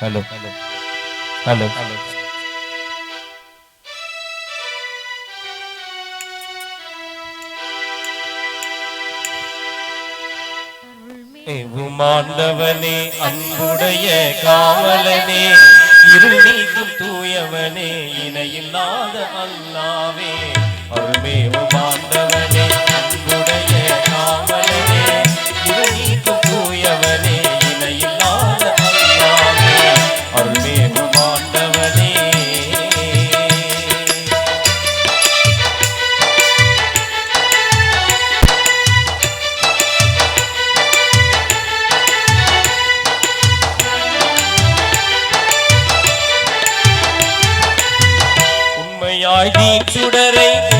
Hello hello hello hello மாண்டவனே அன்புடைய காவலனே இருள் நீக்கும் தூயவனே இணையில்லாத அல்லாவே அருள்மேவு சுடரை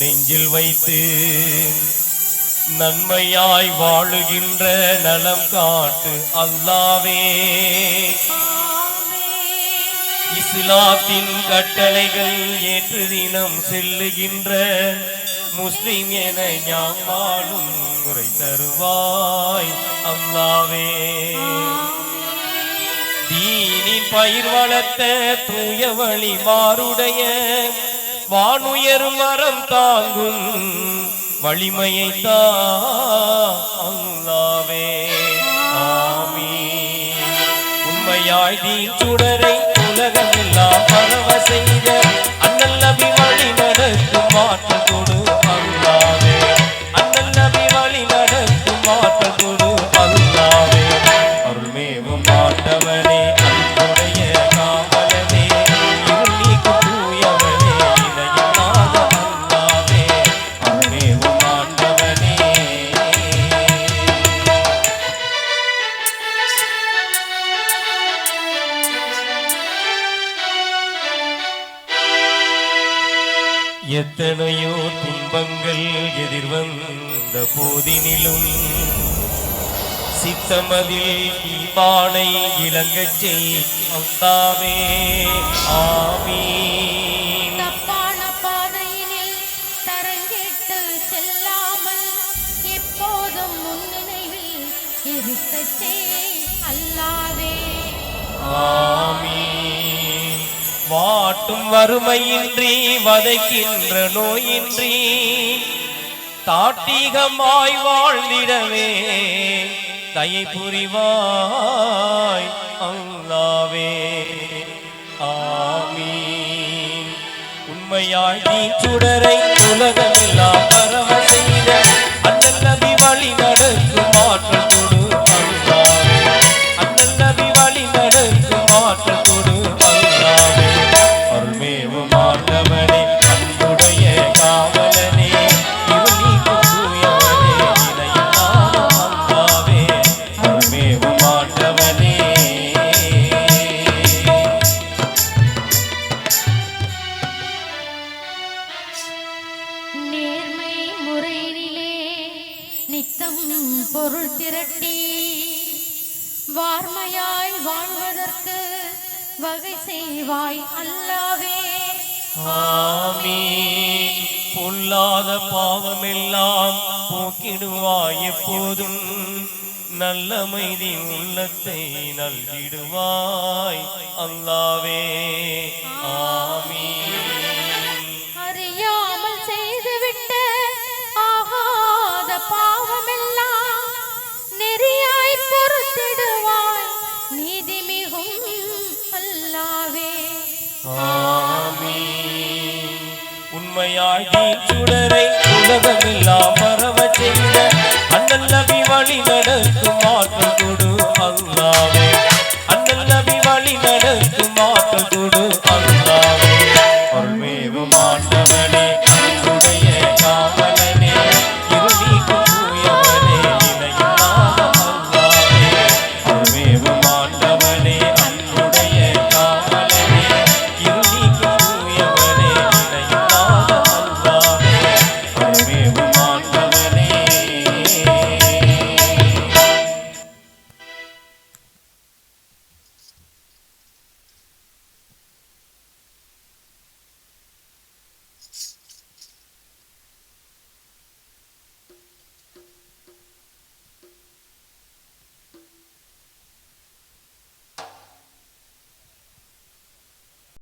நெஞ்சில் வைத்து நன்மையாய் வாழுகின்ற நலம் காட்டு அல்லாவே. இஸ்லாத்தின் கட்டளைகள் ஏற்று தினம் செல்லுகின்ற முஸ்லிம் என ஞாம் வாழும் முறை தருவாய் அல்லாவே. தீனின் பயிர் வளர்த்த தூய வழி மாறுடைய வானுயர் மரம் தாங்கும் வலிமையை தா அல்லாவே. உண்மையாய் நீ சுடரை எத்தனையோ துன்பங்கள் எதிர்வந்த போதினிலும் சித்தமதில் ஈமானை இளங்கச் செய்தாவே அல்லாவே செல்லாமல் எப்போதும் முன்னினைவில் இருக்க செய் வாட்டும் வறுமையின்றி வதைக்கின்ற நோயின்றி தாட்டிகமாய் வாழ்ந்திடவே தயை புரிவாய் அல்லாவே. ஆமீன். உண்மையாய் நீ சுடரை உலகமே நித்தம் பொருள் திரட்டி வார்மையாய் வாழ்வதற்கு வகை செய்வாய் அல்லாவே. ஆமீன். பொல்லாத பாவமெல்லாம் போக்கிடுவாய் எப்போதும். நல்ல மைதி உள்ளத்தை நல்கிடுவாய் அல்லாவே. ஆ உண்மையாய் சுடரை உலகமில்லா பரவ செய்த அண்ணல் நபி வழி